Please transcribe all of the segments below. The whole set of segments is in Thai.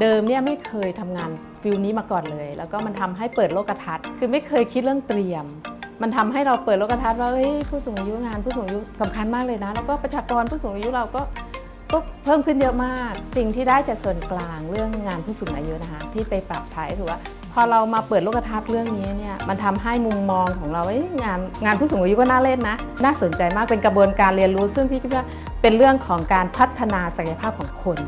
เดิมเนี่ยไม่เคยทำงานฟิลนี้มาก่อนเลย แล้วก็มันทำให้เปิดโลกทัศน์ คือไม่เคยคิดเรื่องเตรียม มันทำให้เราเปิดโลกทัศน์ว่าเฮ้ยผู้สูงอายุงานผู้สูงอายุสำคัญมากเลยนะ แล้วก็ประชากรผู้สูงอายุเราก็ก็เพิ่มขึ้นเยอะมาก สิ่งที่ได้จากส่วนกลางเรื่องงานผู้สูงอายุนะคะ ที่ไปปรับใช้ถือว่า พอเรามาเปิดโลกทัศน์เรื่องนี้เนี่ยมันทำให้มุมมองของเราเอ้ยงานงานผู้สูงอายุก็น่าเล่นนะ น่าสนใจมากเป็นกระบวนการเรียนรู้ ซึ่งพี่คิดว่าเป็นเรื่องของการพัฒนาศักยภาพของคน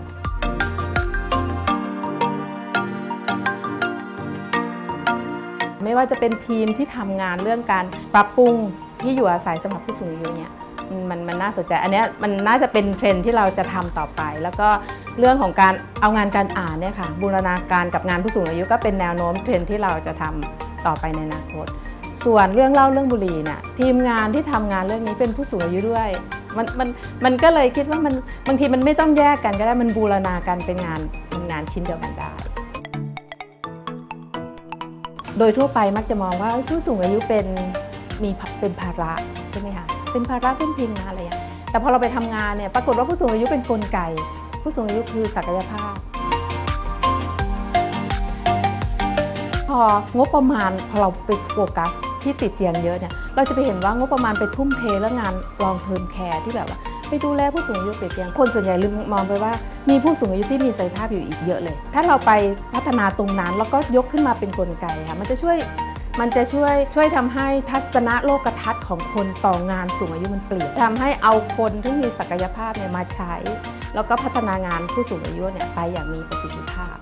ไม่ว่าจะเป็นทีมที่ทำงานเรื่องการปรับปรุงที่อยู่อาศัยสำหรับผู้สูงอายุเนี่ยมันมันน่าสนใจ อันนี้มันน่าจะเป็นเทรนที่เราจะทำต่อไป แล้วก็เรื่องของการเอางานการอ่านเนี่ยค่ะบูรณาการกับงานผู้สูงอายุก็เป็นแนวโน้มเทรนที่เราจะทำต่อไปในอนาคต ส่วนเรื่องเล่าเรื่องบุหรี่เนี่ยทีมงานที่ทำงานเรื่องนี้เป็นผู้สูงอายุด้วยมันมันมันก็เลยคิดว่ามันบางทีมันไม่ต้องแยกกันก็ได้มันบูรณากันเป็นงานเป็นงานชิ้นเดียวกันได้ โดยทั่วไปมักจะมองว่าผู้สูงอายุเป็นมีเป็นภาระใช่ไหมคะเป็นภาระเป็นพิงงานอะไรอย่างเงี้แต่พอเราไปทำงานเนี่ยปรากฏว่าผู้สูงอายุเป็นกลไกผู้สูงอายุคือศักยภาพ พองบประมาณพอเราไปโฟกัสที่ติดเตียงเยอะเนี่ยเราจะไปเห็นว่างบประมาณไปทุ่มเทเรื่องงานลองเทอมแคร์ที่แบบว่า ไปดูแลผู้สูงอายุติดเตียงคนส่วนใหญ่ลืมมองไปว่า มีผู้สูงอายุที่มีศักยภาพอยู่อีกเยอะเลย ถ้าเราไปพัฒนาตรงนั้นแล้วก็ยกขึ้นมาเป็นกลไกค่ะมันจะช่วยมันจะช่วยช่วยทำให้ทัศนะโลกทัศน์ของคนต่องานสูงอายุมันเปลี่ยนทำให้เอาคนที่มีศักยภาพเนี่ยมาใช้ แล้วก็พัฒนางานผู้สูงอายุเนี่ยไปอย่างมีประสิทธิภาพ